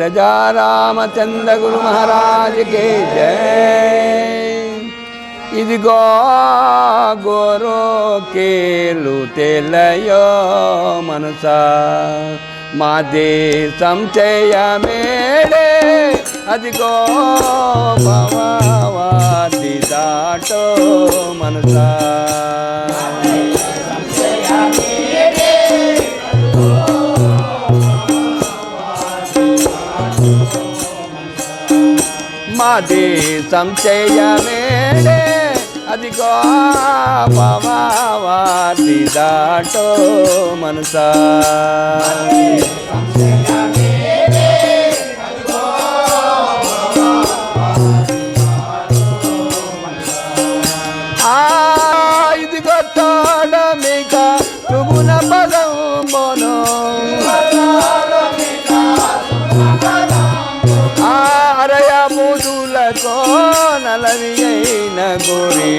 ప్రజా రామచంద్ర గురు మహారాజుకి జై. ఇదిగో గోరో కేలు తెలయో మనస. మా దేశం చేయమేడే అదిగో భవాది దాటో మనసా. మాది సంశయమేడే అదిగో పవాది దాటో మనసా. ఆ ఇదిగో తోడమిక తుగున పదం మనో అయిన గురి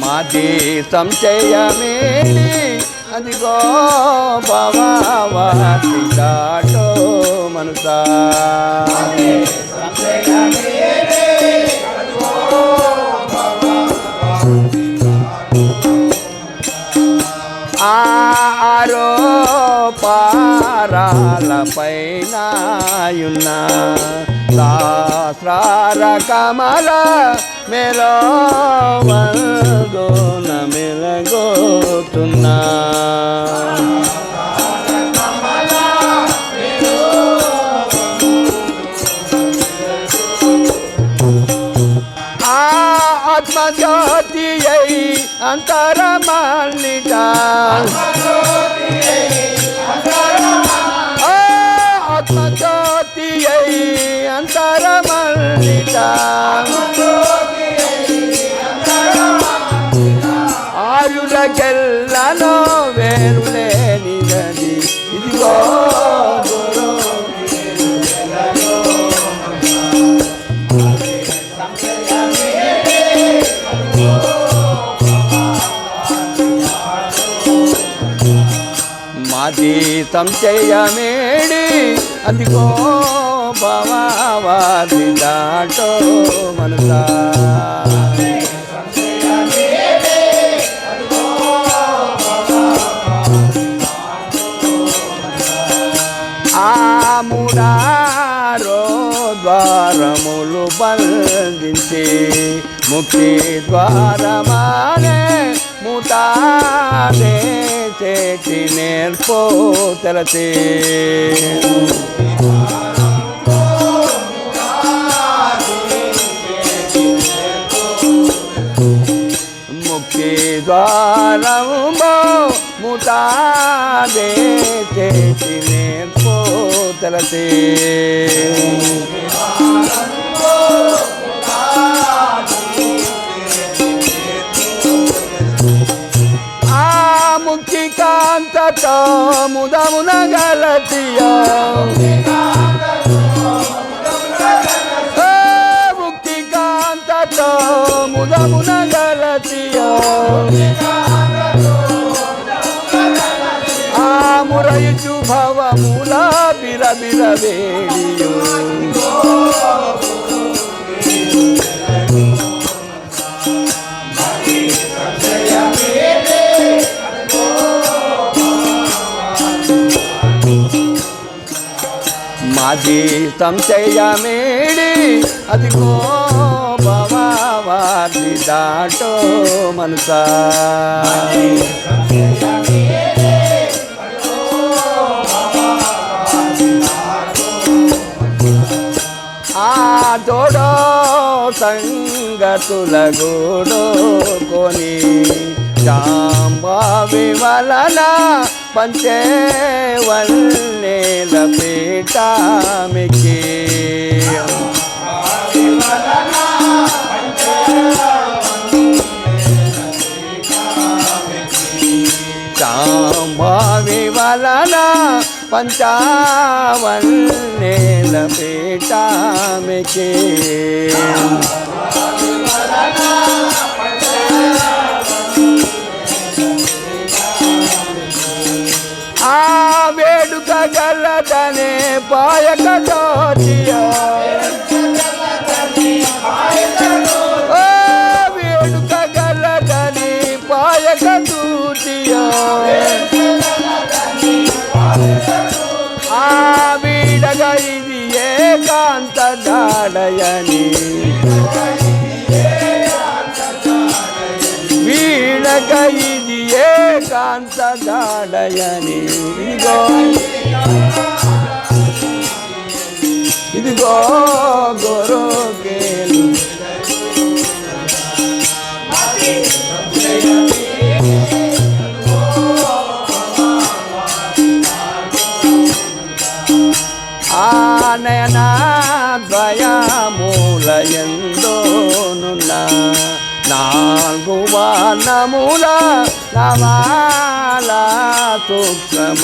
మాది సంశయమేడి అదిగో వాటి దాటో మనసా. పారాల పైన కమల మెలో వందోన మెలగోతున్నా ఆ ఆత్మజ్యోతి అయి మాది సంశయమేడి అదిగో భవాది దాటో మనసా. ఆముడారో ద్వారములు బంధించి ముక్తి ద్వారమానే ముతానే చేతి నేర్పో తెలసి. ముక్తి ద్వారము ముతాదే చేతి నేర్పో తెలసి. కాంతతో ముదమున గలతియా ముక్తి కాంతతో ముదమున గలతియా ఆ మురయుచు భవముల బిర బిర వేడియో మాది సంశయమేడి అదిగో భవాది దాటో మనసా. ఆ తోడో సంగతుల గూడో కొని జాంబా వివలనా ಪಂಚವನ್ನೇಲಪೀಠಾಮಿಕೆ ಕಾಮವಿವಲನ ಪಂಚಾವನ್ನೇಲಪೀಠಾಮಿಕೆ వేడుక పాయక జ్యోతియో వేడుక గలదని పాయక దూతియో ఆ వీడగ ఇది ఏకాంత దాడయని వీడగ ఇది ఏకాంత దాడయని ఇదిగో ఇదిగో గొరోకేలు ఆనయన మూల నాలుగు వానముల నవాల సూక్ష్మయ్యేయున్నా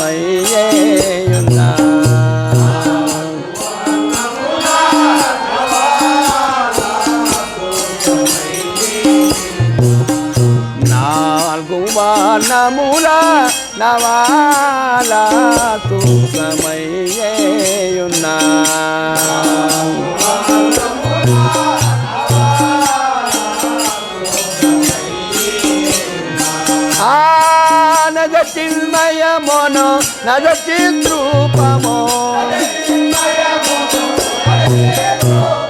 చిన్మయమోనో నజ చిద్రూపమో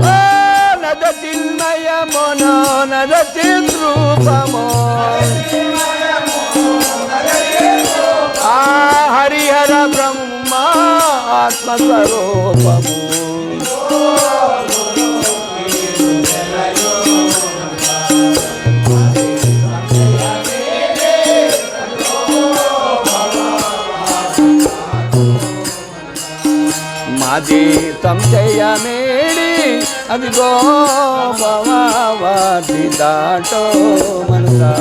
ఓ నజ ఆ హరిహర బ్రహ్మ ఆత్మస్వరూపము మాది చేయమేడి అది భవాది దాటో మనసా.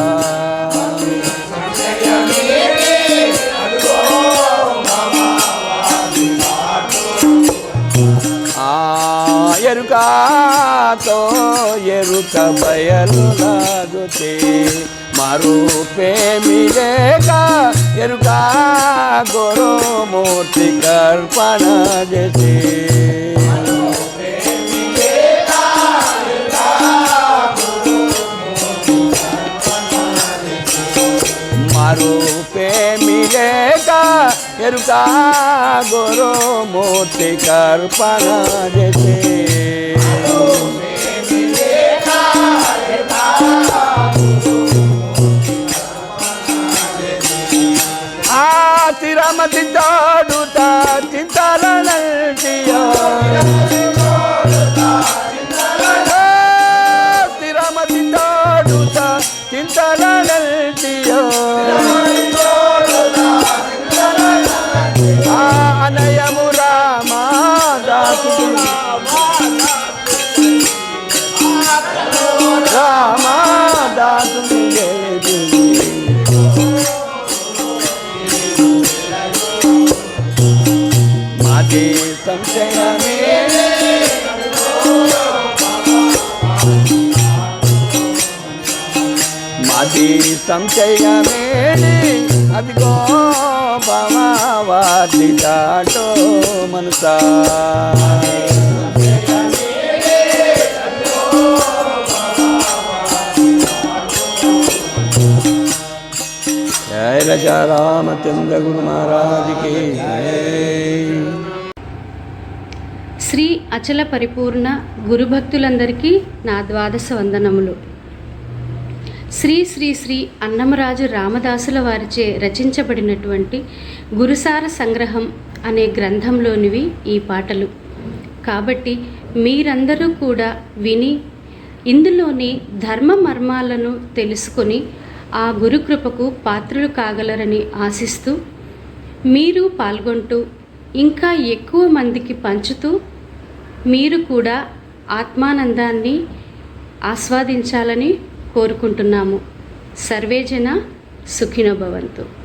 ఎరుకాతో ఎరుక బయలు లాగుతే ಮಾರೂಪೆ ಮಿಲೇಗ ಎರುಗ ಗೋರೋ ಮೂರ್ತಿ ಕರ್ಪಣ ಜಸಿ ಮಾರೂಪೆ ಮಿಲೇಗ ಎರುಗ ಗೋರೋ ಮೂರ್ತಿ ಕರ್ಪಣ ಜಸಿ మాది సంశయమే మాది సంశయమేడి అదిగో భవాది దాటో మనసా. జయ రజా రామచంద్ర గురు के కి అచల పరిపూర్ణ గురుభక్తులందరికీ నా ద్వాదశ వందనములు. శ్రీ శ్రీ శ్రీ అన్నమరాజు రామదాసుల వారిచే రచించబడినటువంటి గురుసార సంగ్రహం అనే గ్రంథంలోనివి ఈ పాటలు. కాబట్టి మీరందరూ కూడా విని ఇందులోని ధర్మ మర్మాలను తెలుసుకొని ఆ గురుకృపకు పాత్రులు కాగలరని ఆశిస్తూ మీరు పాల్గొంటూ ఇంకా ఎక్కువ మందికి పంచుతూ మీరు కూడా ఆత్మానందాన్ని ఆస్వాదించాలని కోరుకుంటున్నాము. సర్వేజన సుఖినో భవంతు.